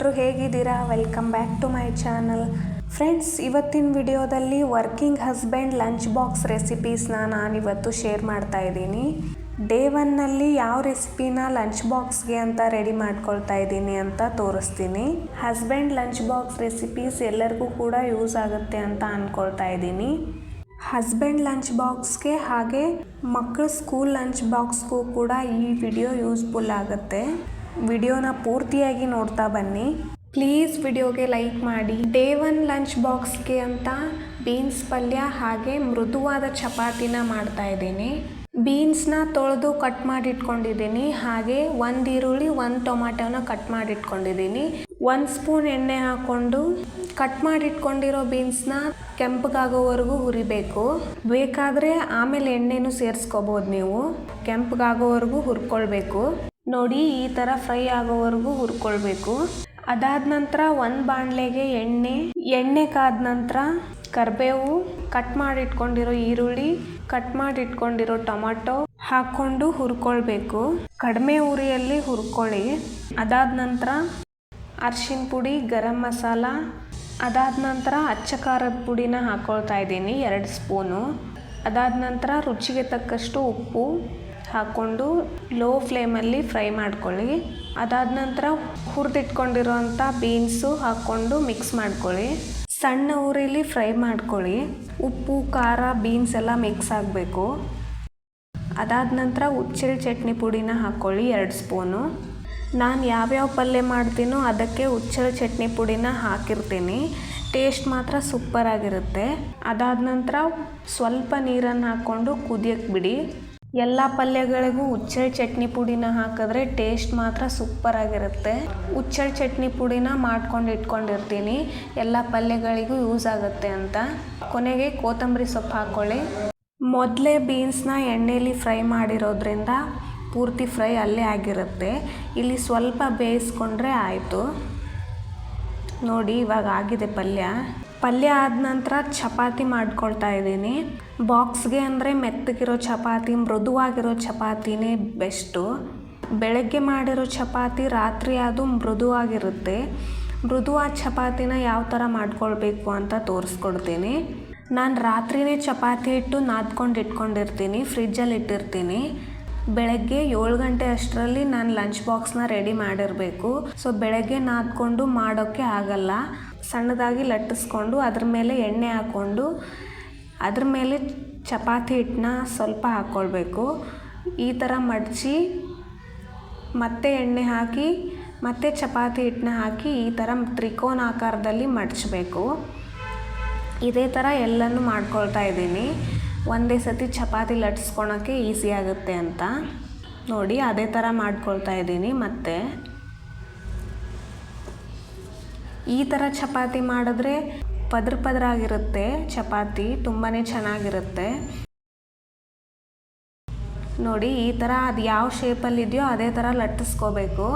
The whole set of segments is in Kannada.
ಎಲ್ಲರೂ ಹೇಗಿದ್ದೀರಾ? Welcome back to my channel friends ಇವತ್ತಿನ ವಿಡಿಯೋದಲ್ಲಿ ವರ್ಕಿಂಗ್ ಹಸ್ಬೆಂಡ್ ಲಂಚ್ ಬಾಕ್ಸ್ ರೆಸಿಪೀಸ್ನ ನಾನಿವತ್ತು ಶೇರ್ ಮಾಡ್ತಾ ಇದ್ದೀನಿ. ಡೇ ಒನ್ನಲ್ಲಿ ಯಾವ ರೆಸಿಪಿನ ಲಂಚ್ ಬಾಕ್ಸ್ಗೆ ಅಂತ ರೆಡಿ ಮಾಡ್ಕೊಳ್ತಾ ಇದ್ದೀನಿ ಅಂತ ತೋರಿಸ್ತೀನಿ. ಹಸ್ಬೆಂಡ್ ಲಂಚ್ ಬಾಕ್ಸ್ ರೆಸಿಪೀಸ್ ಎಲ್ಲರಿಗೂ ಕೂಡ ಯೂಸ್ ಆಗುತ್ತೆ ಅಂತ ಅಂದ್ಕೊಳ್ತಾ ಇದ್ದೀನಿ. ಹಸ್ಬೆಂಡ್ ಲಂಚ್ ಬಾಕ್ಸ್ಗೆ ಹಾಗೆ ಮಕ್ಕಳ ಸ್ಕೂಲ್ ಲಂಚ್ ಬಾಕ್ಸ್ಗೂ ಕೂಡ ಈ ವಿಡಿಯೋ ಯೂಸ್ಫುಲ್ ಆಗುತ್ತೆ. ವಿಡಿಯೋನ ಪೂರ್ತಿಯಾಗಿ ನೋಡ್ತಾ ಬನ್ನಿ. ಪ್ಲೀಸ್ ವಿಡಿಯೋಗೆ ಲೈಕ್ ಮಾಡಿ. ಡೇ ಒನ್ ಲಂಚ್ ಬಾಕ್ಸ್ಗೆ ಅಂತ ಬೀನ್ಸ್ ಪಲ್ಯ ಹಾಗೆ ಮೃದುವಾದ ಚಪಾತಿನ ಮಾಡ್ತಾ ಇದ್ದೀನಿ. ಬೀನ್ಸ್ನ ತೊಳೆದು ಕಟ್ ಮಾಡಿ ಇಟ್ಕೊಂಡಿದ್ದೀನಿ ಹಾಗೆ ಒಂದು ಈರುಳ್ಳಿ, ಒಂದು ಟೊಮ್ಯಾಟೋನ ಕಟ್ ಮಾಡಿಟ್ಕೊಂಡಿದ್ದೀನಿ. ಒಂದು ಸ್ಪೂನ್ ಎಣ್ಣೆ ಹಾಕ್ಕೊಂಡು ಕಟ್ ಮಾಡಿಟ್ಕೊಂಡಿರೋ ಬೀನ್ಸ್ನ ಕೆಂಪಗಾಗೋವರೆಗೂ ಹುರಿಬೇಕು. ಬೇಕಾದರೆ ಆಮೇಲೆ ಎಣ್ಣೆನೂ ಸೇರಿಸ್ಕೋಬೋದು ನೀವು. ಕೆಂಪಗಾಗೋವರೆಗೂ ಹುರ್ಕೊಳ್ಬೇಕು. ನೋಡಿ ಈ ಥರ ಫ್ರೈ ಆಗೋವರೆಗೂ ಹುರ್ಕೊಳ್ಬೇಕು. ಅದಾದ ನಂತರ ಒಂದು ಬಾಣಲೆಗೆ ಎಣ್ಣೆ ಎಣ್ಣೆ ಕಾದ ನಂತರ ಕರಿಬೇವು ಕಟ್ ಮಾಡಿ ಇಟ್ಕೊಂಡಿರೋ ಈರುಳ್ಳಿ ಕಟ್ ಮಾಡಿ ಇಟ್ಕೊಂಡಿರೋ ಟೊಮಾಟೊ ಹಾಕ್ಕೊಂಡು ಹುರ್ಕೊಳ್ಬೇಕು. ಕಡಿಮೆ ಉರಿಯಲ್ಲಿ ಹುರ್ಕೊಳ್ಳಿ. ಅದಾದ ನಂತರ ಅರ್ಶಿನ ಪುಡಿ, ಗರಂ ಮಸಾಲ, ಅದಾದ ನಂತರ ಅಚ್ಚ ಖಾರದ ಪುಡಿನ ಹಾಕ್ಕೊಳ್ತಾ ಇದ್ದೀನಿ, ಎರಡು ಸ್ಪೂನು. ಅದಾದ ನಂತರ ರುಚಿಗೆ ತಕ್ಕಷ್ಟು ಉಪ್ಪು. ಹಾಕ್ಕೊಂಡು ಲೋ ಫ್ಲೇಮಲ್ಲಿ ಫ್ರೈ ಮಾಡ್ಕೊಳ್ಳಿ. ಅದಾದ ನಂತರ ಹುರಿದಿಟ್ಕೊಂಡಿರೋಂಥ ಬೀನ್ಸು ಹಾಕ್ಕೊಂಡು ಮಿಕ್ಸ್ ಮಾಡ್ಕೊಳ್ಳಿ. ಸಣ್ಣ ಉರಿಲಿ ಫ್ರೈ ಮಾಡ್ಕೊಳ್ಳಿ. ಉಪ್ಪು, ಖಾರ ಬೀನ್ಸ್ ಎಲ್ಲ ಮಿಕ್ಸ್ ಆಗಬೇಕು. ಅದಾದ ನಂತರ ಉಚ್ಚಿಲ್ ಚಟ್ನಿ ಪುಡಿನ ಹಾಕ್ಕೊಳ್ಳಿ ಎರಡು ಸ್ಪೂನು ನಾನು ಯಾವ್ಯಾವ ಪಲ್ಯ ಮಾಡ್ತೀನೋ ಅದಕ್ಕೆ ಉಚ್ಚಳ ಚಟ್ನಿ ಪುಡಿನ ಹಾಕಿರ್ತೀನಿ. ಟೇಸ್ಟ್ ಮಾತ್ರ ಸೂಪರಾಗಿರುತ್ತೆ ಅದಾದ ನಂತರ ಸ್ವಲ್ಪ ನೀರನ್ನು ಹಾಕ್ಕೊಂಡು ಕುದಿಯಕ್ಕೆ ಬಿಡಿ. ಎಲ್ಲ ಪಲ್ಯಗಳಿಗೂ ಉಚ್ಚಳ ಚಟ್ನಿ ಪುಡಿನ ಹಾಕಿದ್ರೆ ಟೇಸ್ಟ್ ಮಾತ್ರ ಸೂಪರಾಗಿರುತ್ತೆ ಉಚ್ಚಳ ಚಟ್ನಿ ಪುಡಿನ ಮಾಡ್ಕೊಂಡು ಇಟ್ಕೊಂಡಿರ್ತೀನಿ. ಎಲ್ಲ ಪಲ್ಯಗಳಿಗೂ ಯೂಸ್ ಆಗುತ್ತೆ ಅಂತ. ಕೊನೆಗೆ ಕೊತ್ತಂಬರಿ ಸೊಪ್ಪು ಹಾಕ್ಕೊಳ್ಳಿ ಮೊದಲೇ ಬೀನ್ಸ್ನ ಎಣ್ಣೆಯಲ್ಲಿ ಫ್ರೈ ಮಾಡಿರೋದ್ರಿಂದ ಪೂರ್ತಿ ಫ್ರೈ ಅಲ್ಲೇ ಆಗಿರುತ್ತೆ. ಇಲ್ಲಿ ಸ್ವಲ್ಪ ಬೇಯಿಸ್ಕೊಂಡ್ರೆ ಆಯಿತು. ನೋಡಿ ಇವಾಗ ಆಗಿದೆ ಪಲ್ಯ. ಪಲ್ಯ ಆದ ನಂತರ ಚಪಾತಿ ಮಾಡ್ಕೊಳ್ತಾ ಇದ್ದೀನಿ. ಬಾಕ್ಸ್ಗೆ ಅಂದರೆ ಮೆತ್ತಗಿರೋ ಚಪಾತಿ, ಮೃದುವಾಗಿರೋ ಚಪಾತಿನೇ ಬೆಸ್ಟು ಬೆಳಗ್ಗೆ ಮಾಡಿರೋ ಚಪಾತಿ ರಾತ್ರಿ ಅದು ಮೃದುವಾಗಿರುತ್ತೆ. ಮೃದುವಾದ ಚಪಾತಿನ ಯಾವ ಥರ ಮಾಡ್ಕೊಳ್ಬೇಕು ಅಂತ ತೋರಿಸ್ಕೊಡ್ತೀನಿ. ನಾನು ರಾತ್ರಿನೇ ಚಪಾತಿ ಇಟ್ಟು ನಾದ್ಕೊಂಡು ಇಟ್ಕೊಂಡಿರ್ತೀನಿ, ಫ್ರಿಜ್ಜಲ್ಲಿ ಇಟ್ಟಿರ್ತೀನಿ. ಬೆಳಗ್ಗೆ ಏಳು ಗಂಟೆ ಅಷ್ಟರಲ್ಲಿ ನಾನು ಲಂಚ್ ಬಾಕ್ಸ್ನ ರೆಡಿ ಮಾಡಿರಬೇಕು. ಸೊ ಬೆಳಗ್ಗೆ ನಾದ್ಕೊಂಡು ಮಾಡೋಕ್ಕೆ ಆಗಲ್ಲ. ಸಣ್ಣದಾಗಿ ಲಟ್ಟಿಸ್ಕೊಂಡು ಅದ್ರ ಮೇಲೆ ಎಣ್ಣೆ ಹಾಕ್ಕೊಂಡು ಅದ್ರ ಮೇಲೆ ಚಪಾತಿ ಹಿಟ್ಟನ್ನ ಸ್ವಲ್ಪ ಹಾಕ್ಕೊಳ್ಬೇಕು. ಈ ಥರ ಮಡಚಿ ಮತ್ತೆ ಎಣ್ಣೆ ಹಾಕಿ, ಮತ್ತೆ ಚಪಾತಿ ಹಿಟ್ಟನ್ನ ಹಾಕಿ ಈ ಥರ ತ್ರಿಕೋನ ಆಕಾರದಲ್ಲಿ ಮಡಚಬೇಕು. ಇದೇ ಥರ ಎಲ್ಲನೂ ಮಾಡ್ಕೊಳ್ತಾ ಇದ್ದೀನಿ. ಒಂದೇ ಸತಿ ಚಪಾತಿ ಲಟ್ಸ್ಕೊಳಕ್ಕೆ ಈಸಿ ಆಗುತ್ತೆ ಅಂತ. ನೋಡಿ, ಅದೇ ಥರ ಮಾಡ್ಕೊಳ್ತಾ ಇದ್ದೀನಿ ಮತ್ತೆ. ಈ ಥರ ಚಪಾತಿ ಮಾಡಿದ್ರೆ ಪದ್ರ ಪದರಾಗಿರುತ್ತೆ. ಚಪಾತಿ ತುಂಬಾ ಚೆನ್ನಾಗಿರುತ್ತೆ. ನೋಡಿ, ಈ ಥರ ಅದು ಯಾವ ಶೇಪಲ್ಲಿ ಇದೆಯೋ ಅದೇ ಥರ ಲಟ್ಟಿಸ್ಕೋಬೇಕು.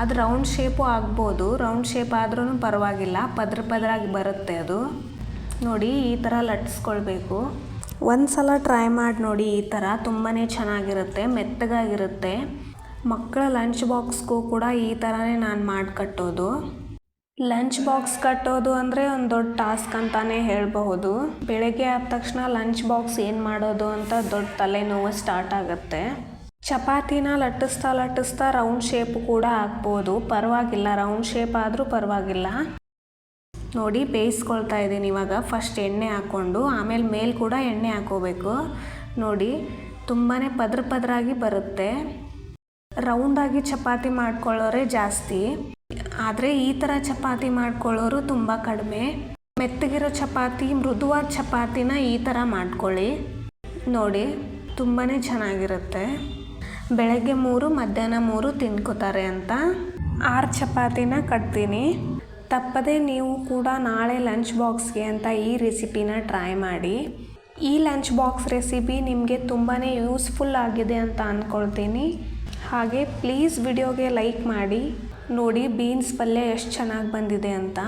ಅದು ರೌಂಡ್ ಶೇಪು ಆಗ್ಬೋದು. ರೌಂಡ್ ಶೇಪ್ ಆದ್ರೂ ಪರವಾಗಿಲ್ಲ. ಪದ್ರ ಪದರಾಗಿ ಬರುತ್ತೆ ಅದು. ನೋಡಿ, ಈ ಥರ ಲಟ್ಟಿಸ್ಕೊಳ್ಬೇಕು. ಒಂದು ಸಲ ಟ್ರೈ ಮಾಡಿ ನೋಡಿ, ಈ ಥರ ತುಂಬಾ ಚೆನ್ನಾಗಿರುತ್ತೆ. ಮೆತ್ತಗಾಗಿರುತ್ತೆ. ಮಕ್ಕಳ ಲಂಚ್ ಬಾಕ್ಸ್ಗೂ ಕೂಡ ಈ ಥರನೇ ನಾನು ಮಾಡಿ ಕಟ್ಟೋದು ಲಂಚ್ ಬಾಕ್ಸ್ ಕಟ್ಟೋದು ಅಂದರೆ ಒಂದು ದೊಡ್ಡ ಟಾಸ್ಕ್ ಅಂತಲೇ ಹೇಳಬಹುದು. ಬೆಳಗ್ಗೆ ಆದ ತಕ್ಷಣ ಲಂಚ್ ಬಾಕ್ಸ್ ಏನು ಮಾಡೋದು ಅಂತ ದೊಡ್ಡ ತಲೆನೋವು ಸ್ಟಾರ್ಟ್ ಆಗುತ್ತೆ. ಚಪಾತಿನ ಲಟ್ಟಿಸ್ತಾ ಲಟ್ಟಿಸ್ತಾ ರೌಂಡ್ ಶೇಪ್ ಕೂಡ ಹಾಕ್ಬೋದು ಪರವಾಗಿಲ್ಲ, ರೌಂಡ್ ಶೇಪ್ ಆದರೂ ಪರವಾಗಿಲ್ಲ. ನೋಡಿ, ಬೇಯಿಸ್ಕೊಳ್ತಾ ಇದ್ದೀನಿ ಇವಾಗ. ಫಸ್ಟ್ ಎಣ್ಣೆ ಹಾಕ್ಕೊಂಡು, ಆಮೇಲೆ ಮೇಲೆ ಕೂಡ ಎಣ್ಣೆ ಹಾಕೋಬೇಕು. ನೋಡಿ ತುಂಬಾ ಪದ್ರ ಪದರಾಗಿ ಬರುತ್ತೆ. ರೌಂಡಾಗಿ ಚಪಾತಿ ಮಾಡ್ಕೊಳ್ಳೋರೆ ಜಾಸ್ತಿ. ಆದರೆ ಈ ಥರ ಚಪಾತಿ ಮಾಡ್ಕೊಳ್ಳೋರು ತುಂಬ ಕಡಿಮೆ. ಮೆತ್ತಗಿರೋ ಚಪಾತಿ, ಮೃದುವಾದ ಚಪಾತಿನ ಈ ಥರ ಮಾಡ್ಕೊಳ್ಳಿ. ನೋಡಿ ತುಂಬಾ ಚೆನ್ನಾಗಿರುತ್ತೆ. ಬೆಳಗ್ಗೆ ಮೂರು, ಮಧ್ಯಾಹ್ನ ಮೂರು ತಿನ್ಕೋತಾರೆ ಅಂತ. ಆರು ಚಪಾತಿನ ಕಟ್ತೀನಿ. ತಪ್ಪದೆ ನೀವು ಕೂಡ ನಾಳೆ ಲಂಚ್ ಬಾಕ್ಸ್ಗೆ ಅಂತ ಈ ರೆಸಿಪಿನ ಟ್ರೈ ಮಾಡಿ. ಈ ಲಂಚ್ ಬಾಕ್ಸ್ ರೆಸಿಪಿ ನಿಮಗೆ ತುಂಬಾ ಯೂಸ್ಫುಲ್ ಆಗಿದೆ ಅಂತ ಅಂದ್ಕೊಳ್ತೀನಿ ಹಾಗೆ ಪ್ಲೀಸ್ ವಿಡಿಯೋಗೆ ಲೈಕ್ ಮಾಡಿ. ನೋಡಿ ಬೀನ್ಸ್ ಪಲ್ಯ ಎಷ್ಟು ಚೆನ್ನಾಗಿ ಬಂದಿದೆ ಅಂತ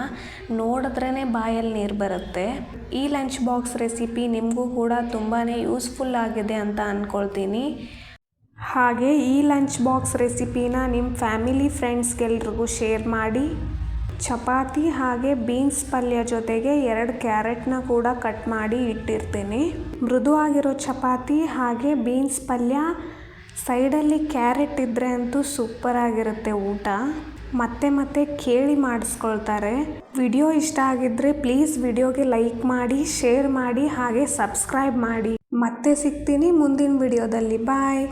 ನೋಡಿದ್ರೇ ಬಾಯಲ್ಲಿ ನೀರು ಬರುತ್ತೆ. ಈ ಲಂಚ್ ಬಾಕ್ಸ್ ರೆಸಿಪಿ ನಿಮಗೂ ಕೂಡ ತುಂಬಾ ಯೂಸ್ಫುಲ್ ಆಗಿದೆ ಅಂತ ಅಂದ್ಕೊಳ್ತೀನಿ ಹಾಗೆ ಈ ಲಂಚ್ ಬಾಕ್ಸ್ ರೆಸಿಪಿನ ನಿಮ್ಮ ಫ್ಯಾಮಿಲಿ ಫ್ರೆಂಡ್ಸ್ಗೆಲ್ರಿಗೂ ಶೇರ್ ಮಾಡಿ. ಚಪಾತಿ ಹಾಗೆ ಬೀನ್ಸ್ ಪಲ್ಯ ಜೊತೆಗೆ ಎರಡು ಕ್ಯಾರೆಟ್ನ ಕೂಡ ಕಟ್ ಮಾಡಿ ಇಟ್ಟಿರ್ತೀನಿ. ಮೃದುವಾಗಿರೋ ಚಪಾತಿ ಹಾಗೆ ಬೀನ್ಸ್ ಪಲ್ಯ ಸೈಡಲ್ಲಿ ಕ್ಯಾರೆಟ್ ಇದ್ದರೆ ಅಂತೂ ಸೂಪರ್ ಆಗಿರುತ್ತೆ ಊಟ. ಮತ್ತೆ ಮತ್ತೆ ಕೇಳಿ ಮಾಡಿಸ್ಕೊಳ್ತಾರೆ. ವಿಡಿಯೋ ಇಷ್ಟ ಆಗಿದ್ದರೆ ಪ್ಲೀಸ್ ವಿಡಿಯೋಗೆ ಲೈಕ್ ಮಾಡಿ ಶೇರ್ ಮಾಡಿ, ಹಾಗೆ ಸಬ್ಸ್ಕ್ರೈಬ್ ಮಾಡಿ. ಮತ್ತೆ ಸಿಗ್ತೀನಿ ಮುಂದಿನ ವಿಡಿಯೋದಲ್ಲಿ. ಬಾಯ್